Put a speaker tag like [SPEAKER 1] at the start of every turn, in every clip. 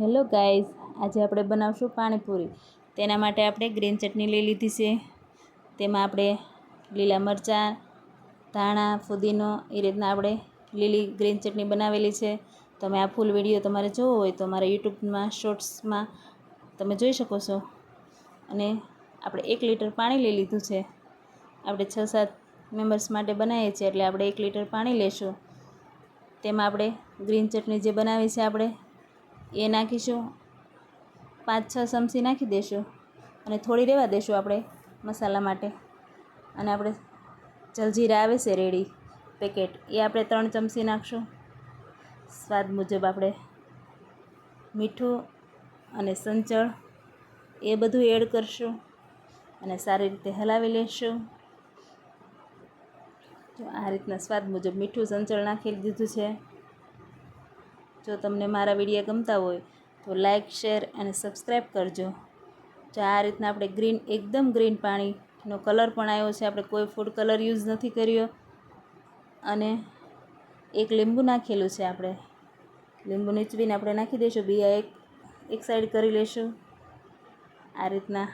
[SPEAKER 1] Hello guys, આજે આપણે બનાવશું પાણીપુરી. તેના માટે આપણે ગ્રીન ચટણી લઈ લીધી છે. તેમાં આપણે લીલા મરચાં, ધાણા, ફુદીનો એ રીતના આપણે લીલી ગ્રીન ચટણી બનાવેલી છે. તમે આ ફૂલ વીડિયો તમારે જોવો હોય તો મારા યુટ્યુબમાં શોર્ટ્સમાં તમે જોઈ શકો છો. અને આપણે એક લીટર પાણી લઈ લીધું છે. આપણે છ સાત મેમ્બર્સ માટે બનાવીએ છીએ એટલે આપણે એક લીટર પાણી લેશું. તેમાં આપણે ગ્રીન ચટણી જે બનાવી છે આપણે એ નાખીશું. પાંચ, છ ચમચી નાખી દઈશું અને થોડી રહેવા દઈશું આપણે મસાલા માટે. અને આપણે જલજીરા આવે છે રેડી પેકેટ, એ આપણે ત્રણ ચમચી નાખશું. સ્વાદ મુજબ આપણે મીઠું અને સંચળ એ બધું એડ કરશું અને સારી રીતે હલાવી લેશું. તો આ રીતના સ્વાદ મુજબ મીઠું સંચળ નાખી દીધું છે. જો તમને મારા વીડિયો ગમતા હોય તો લાઇક શેર અને સબસ્ક્રાઈબ કરજો. જો આ રીતના આપણે ગ્રીન, એકદમ ગ્રીન પાણીનો કલર પણ આવ્યો છે. આપણે કોઈ ફૂડ કલર યુઝ નથી કર્યો. અને એક લીંબુ નાખેલું છે આપણે. લીંબુ નીચવીને આપણે નાખી દઈશું. બીયા એક એક સાઈડ કરી લઈશું આ રીતના.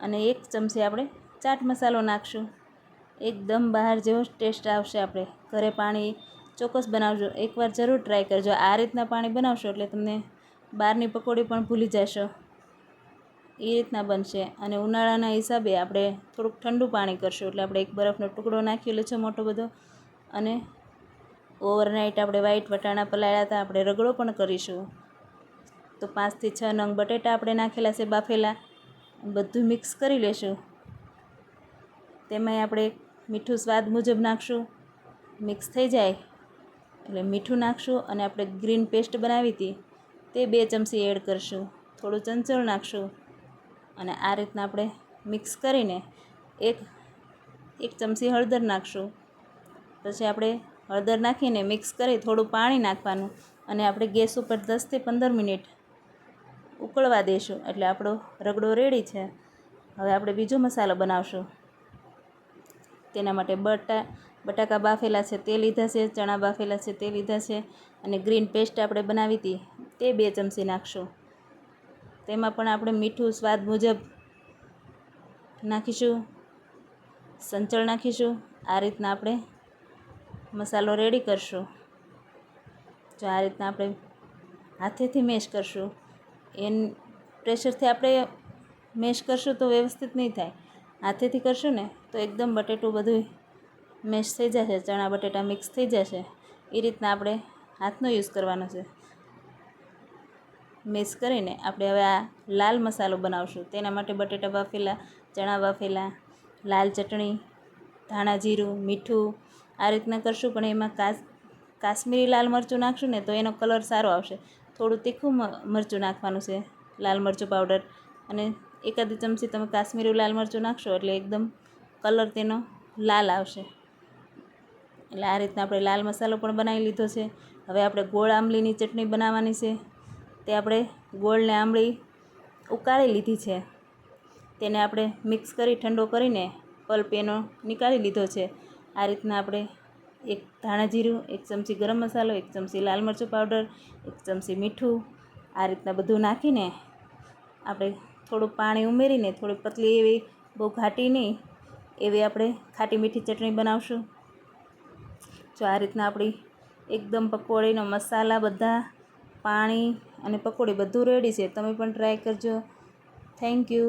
[SPEAKER 1] અને એક ચમચી આપણે ચાટ મસાલો નાખશું. એકદમ બહાર જેવો ટેસ્ટ આવશે આપણે. ઘરે પાણી ચોક્કસ બનાવજો. એકવાર જરૂર ટ્રાય કરજો. આ રીતના પાણી બનાવશો એટલે તમને બહારની પકોડી પણ ભૂલી જશો. એ રીતના બનશે. અને ઉનાળાના હિસાબે આપણે થોડુંક ઠંડુ પાણી કરશું. એટલે આપણે એક બરફનો ટુકડો નાખેલો છે મોટો બધો. અને ઓવરનાઇટ આપણે વ્હાઈટ વટાણા પલાળ્યા હતા. આપણે રગડો પણ કરીશું. તો પાંચથી છ નંગ બટેટા આપણે નાખેલા છે બાફેલા. બધું મિક્સ કરી લેશું. તેમાંય આપણે મીઠું સ્વાદ મુજબ નાખશું. મિક્સ થઈ જાય. એટલે મીઠું નાખશું અને આપણે ગ્રીન પેસ્ટ બનાવી હતી તે બે ચમચી એડ કરશું. થોડું ચંચળ નાખશું અને આ રીતના આપણે મિક્સ કરીને એક એક ચમચી હળદર નાખશું. પછી આપણે હળદર નાખીને મિક્સ કરી થોડું પાણી નાખવાનું અને આપણે ગેસ ઉપર દસથી પંદર મિનિટ ઉકળવા દઈશું એટલે આપણો રગડો રેડી છે. હવે આપણે બીજો મસાલો બનાવશું. તેના માટે બટા બટાકા બાફેલા છે તે લીધા છે, ચણા બાફેલા છે તે લીધા છે અને ગ્રીન પેસ્ટ આપણે બનાવી હતી તે બે ચમચી નાખશું. તેમાં પણ આપણે મીઠું સ્વાદ મુજબ નાખીશું, સંચળ નાખીશું, આ રીતના આપણે મસાલો રેડી કરશું. જો આ રીતના આપણે હાથેથી મેશ કરશું, એન પ્રેશરથી આપણે મેશ કરશું તો વ્યવસ્થિત નહીં થાય. હાથેથી કરશું ને તો એકદમ બટેટું બધું મેશ થઈ જશે, ચણા, બટેટા મિક્સ થઈ જશે. એ રીતના આપણે હાથનો યુઝ કરવાનો છે. મિક્સ કરીને આપણે હવે આ લાલ મસાલો બનાવશું. તેના માટે બટેટા બાફેલા, ચણા બાફેલા, લાલ ચટણી, ધાણા જીરું, મીઠું આ રીતના કરશું. પણ એમાં કાસ, કાશ્મીરી લાલ મરચું નાખશું ને તો એનો કલર સારો આવશે. થોડું તીખું મરચું નાખવાનું છે, લાલ મરચું પાવડર. અને એકાદી ચમચી તમે કાશ્મીરી લાલ મરચું નાખશો એટલે એકદમ કલર તેનો લાલ આવશે. એટલે આ રીતના આપણે લાલ મસાલો પણ બનાવી લીધો છે. હવે આપણે ગોળ આંબલીની ચટણી બનાવવાની છે. તે આપણે ગોળને આંબળી ઉકાળી લીધી છે. તેને આપણે મિક્સ કરી ઠંડો કરીને પલ્પ એનો નીકાળી લીધો છે. આ રીતના આપણે એક ધાણા જીરું, એક ચમચી ગરમ મસાલો, એક ચમચી લાલ મરચું પાવડર, એક ચમચી મીઠું આ રીતના બધું નાખીને આપણે થોડું પાણી ઉમેરીને થોડી પતલી એવી બહુ ઘાટી નહીં એવી આપણે ખાટી મીઠી ચટણી બનાવશું. જો આ રીતના આપણી એકદમ પકોડીનો મસાલા બધા, પાણી અને પકોડી બધું રેડી છે. તમે પણ ટ્રાય કરજો. Thank you